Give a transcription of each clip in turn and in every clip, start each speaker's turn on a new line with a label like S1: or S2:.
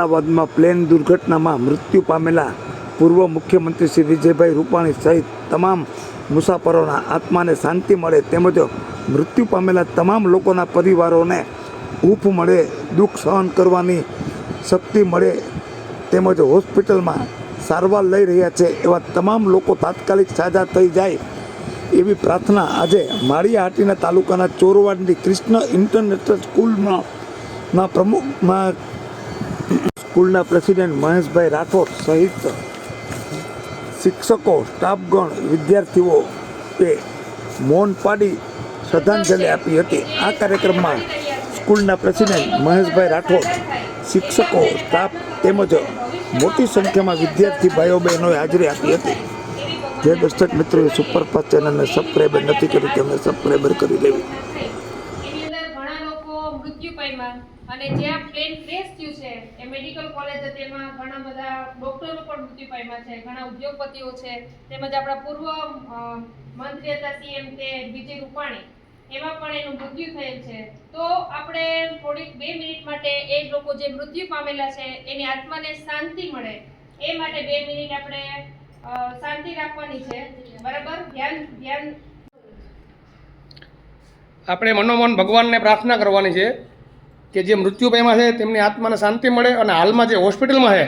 S1: અમદાવાદમાં પ્લેન દુર્ઘટનામાં મૃત્યુ પામેલા પૂર્વ મુખ્યમંત્રી શ્રી વિજયભાઈ રૂપાણી સહિત તમામ મુસાફરોના આત્માને શાંતિ મળે તેમજ મૃત્યુ પામેલા તમામ લોકોના પરિવારોને હૂફ મળે, દુઃખ સહન કરવાની શક્તિ મળે તેમજ હોસ્પિટલમાં સારવાર લઈ રહ્યા છે એવા તમામ લોકો તાત્કાલિક સાજા થઈ જાય એવી પ્રાર્થના આજે માળિયાહાટીના તાલુકાના ચોરવાડની કૃષ્ણ ઇન્ટરનેશનલ સ્કૂલમાં પ્રમુખમાં સ્કૂલના પ્રેસિડેન્ટ મહેશભાઈ રાઠોડ સહિત શિક્ષકો, સ્ટાફગણ વિદ્યાર્થીઓએ મૌન પાડી શ્રદ્ધાંજલિ આપી હતી. આ કાર્યક્રમમાં સ્કૂલના પ્રેસિડેન્ટ મહેશભાઈ રાઠોડ, શિક્ષકો, સ્ટાફ તેમજ મોટી સંખ્યામાં વિદ્યાર્થી ભાઈઓ બહેનોએ હાજરી આપી હતી. જે દર્શક મિત્રોએ સુપરફાસ્ટ ચેનલને સબસ્ક્રાઈબર નથી કરી તેમને સબસ્ક્રાઈબર કરી લેવી.
S2: પામ્યા અને જ્યાં પ્લેન ક્રેશ થયું છે, એ મેડિકલ કોલેજ તેમાં ઘણા બધા ડોક્ટરો પણ મૃત્યુ પામ્યા છે, ઘણા ઉદ્યોગપતિઓ છે, તેમજ આપણા પૂર્વ મંત્રી હતા સીએમ તે વિજય રૂપાણી. એમાં પણ એનું મૃત્યુ થયેલ છે. તો આપણે થોડીક બે મિનિટ માટે એ લોકો જે મૃત્યુ પામેલા છે, એની આત્માને શાંતિ મળે. એ માટે બે મિનિટ આપણે શાંતિ રાખવાની છે. બરાબર? ધ્યાન ધ્યાન.
S3: આપણે મનોમન ભગવાનને પ્રાર્થના કરવાની છે. કે જે મૃત્યુ પામ્યા છે, તેમની આત્માને શાંતિ મળે અને હાલમાં જે હોસ્પિટલમાં છે,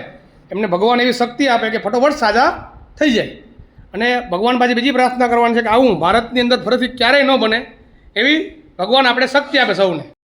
S3: એમને ભગવાન એવી શક્તિ આપે કે ફટોફટ સાજા થઈ જાય. અને ભગવાન પાસે બીજી પ્રાર્થના કરવાની છે કે આવું ભારતની અંદર ફરીથી ક્યારેય ન બને એવી ભગવાન આપણે શક્તિ આપે સૌને.